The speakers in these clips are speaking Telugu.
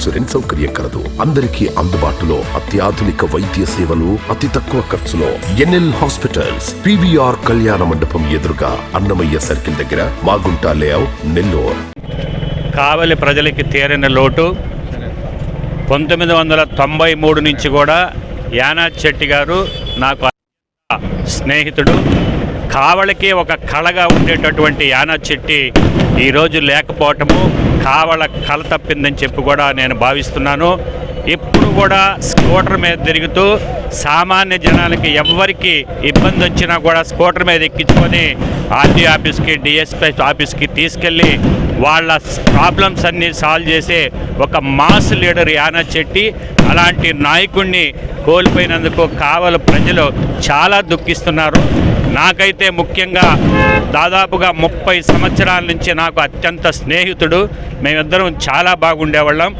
ఇన్సూరెన్స్ సౌకర్యం కలదు. అందరికీ అందుబాటులో అత్యాధునిక వైద్య సేవలు అతి తక్కువ ఖర్చులో. ఎన్ఎల్ హాస్పిటల్స్ పివిఆర్ కళ్యాణ మండపం ఎదురుగా అన్నమయ్య సర్కిల్ దగ్గర మాగుంట లేఅవుట్ నెల్లూరు. కావలి ప్రజలకి తీరని లోటు. పంతొమ్మిది వందల తొంభై మూడు నుంచి కూడా యానాథ్ శెట్టి గారు నాకు స్నేహితుడు. కావలికి ఒక కళగా ఉండేటటువంటి యానాథ్ శెట్టి ఈరోజు లేకపోవటము కావల కళ తప్పిందని చెప్పి కూడా నేను భావిస్తున్నాను. ఎప్పుడు కూడా స్కూటర్ మీద తిరుగుతూ సామాన్య జనాలకి ఎవ్వరికి ఇబ్బంది వచ్చినా కూడా స్కూటర్ మీద ఎక్కించుకొని ఆర్టీ ఆఫీస్కి డిఎస్పీ ఆఫీస్కి తీసుకెళ్ళి వాళ్ళ ప్రాబ్లమ్స్ అన్నీ సాల్వ్ చేసే ఒక మాస్ లీడర్ యానా చెట్టి అలాంటి నాయకుడిని కోల్పోయినందుకు కావల ప్రజలు చాలా దుఃఖిస్తున్నారు. నాకైతే ముఖ్యంగా దాదాపుగా ముప్పై సంవత్సరాల నుంచి నాకు అత్యంత స్నేహితుడు. మేమిద్దరం చాలా బాగుండేవాళ్ళం.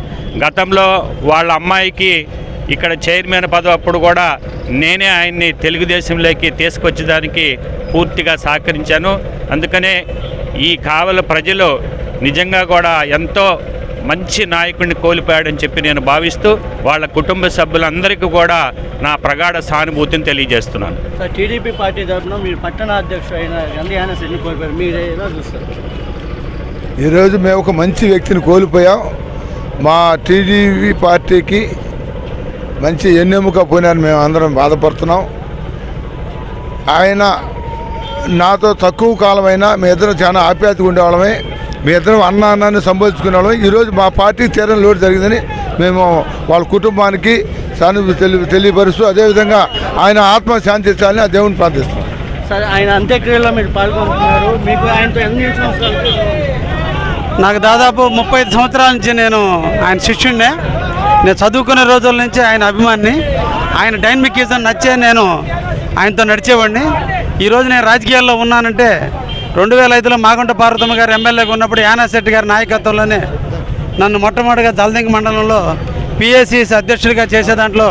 గతంలో వాళ్ళ అమ్మాయికి ఇక్కడ చైర్మన్ పదవి అప్పుడు కూడా నేనే ఆయన్ని తెలుగుదేశంలోకి తీసుకొచ్చేదానికి పూర్తిగా సహకరించాను. అందుకనే ఈ కావల ప్రజలు నిజంగా కూడా ఎంతో మంచి నాయకుడిని కోల్పోయాడని చెప్పి నేను భావిస్తూ వాళ్ళ కుటుంబ సభ్యులందరికీ కూడా నా ప్రగాఢ సానుభూతిని తెలియజేస్తున్నాను. సార్ టీడీపీ పార్టీ తరఫున మీరు పట్టణ అధ్యక్షుడు అయిన గంధి యానస్ ఎన్ని కోల్పోయారు. మీరు ఎలా చూస్తారు? ఈరోజు మేము ఒక మంచి వ్యక్తిని కోల్పోయాం. మా టీడీపీ పార్టీకి మంచి ఎన్నెముక పోయినారని మేము అందరం బాధపడుతున్నాం. ఆయన నాతో తక్కువ కాలమైనా మీ ఇద్దరం చాలా ఆప్యాయతగా ఉండేవాళ్ళమే. మీ ఇద్దరం అన్న అన్నాన్ని సంబోధించుకునే ఈరోజు మా పార్టీ తీరని లోటు జరిగిందని మేము వాళ్ళ కుటుంబానికి సానుభూతి తెలి తెలియపరుస్తూ అదేవిధంగా ఆయన ఆత్మ శాంతించాలని ఆ దేవుని ప్రార్థిస్తున్నాం. సరే ఆయన అంత్యక్రియలో మీరు పాల్గొంటున్నారు. మీకు ఆయనతో ఎన్ని సంవత్సరాలు నాకు దాదాపు ముప్పై ఐదు సంవత్సరాల నుంచి నేను ఆయన శిష్యుడినే నేను చదువుకునే రోజుల నుంచి ఆయన అభిమాని ఆయన డైనమికిజం నచ్చే నేను ఆయనతో నడిచేవాడిని. ఈరోజు నేను రాజకీయాల్లో ఉన్నానంటే రెండు వేల ఐదులో మాగుంట పార్వతమ్మ గారు ఎమ్మెల్యేగా ఉన్నప్పుడు యానాశెట్టి గారి నాయకత్వంలోనే నన్ను మొట్టమొదటిగా జలదింగ మండలంలో పిఎస్సిఎస్ అధ్యక్షుడిగా చేసే దాంట్లో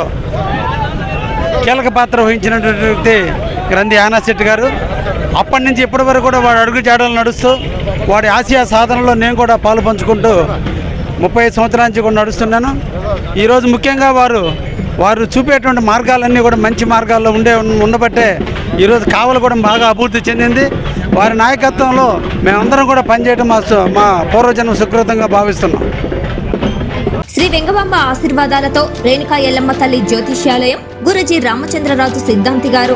కీలక పాత్ర వహించినటువంటి వ్యక్తి గ్రంథి యానాశెట్టి గారు. అప్పటి నుంచి ఇప్పటి వరకు కూడా వాడు అడుగు జాడలు నడుస్తూ వాడి ఆసియా సాధనలో నేను కూడా పాలు పంచుకుంటూ ముప్పై సంవత్సరానికి సంవత్సరాల నుంచి కూడా నడుస్తున్నాను. ఈరోజు ముఖ్యంగా వారు వారు చూపేటువంటి మార్గాలన్నీ కూడా మంచి మార్గాల్లో ఉండే ఉండబట్టే ఈరోజు కావలు కూడా బాగా అభివృద్ధి చెందింది. వారి నాయకత్వంలో మేమందరం కూడా పనిచేయడం మా మా పూర్వజన్మ సుకృతంగా భావిస్తున్నాం. శ్రీ వెంగబాంబ ఆశీర్వాదాలతో రేణుకా ఎల్లమ్మ తల్లి జ్యోతిష్యాలయం గురుజీ రామచంద్రరాజు సిద్ధాంతి గారు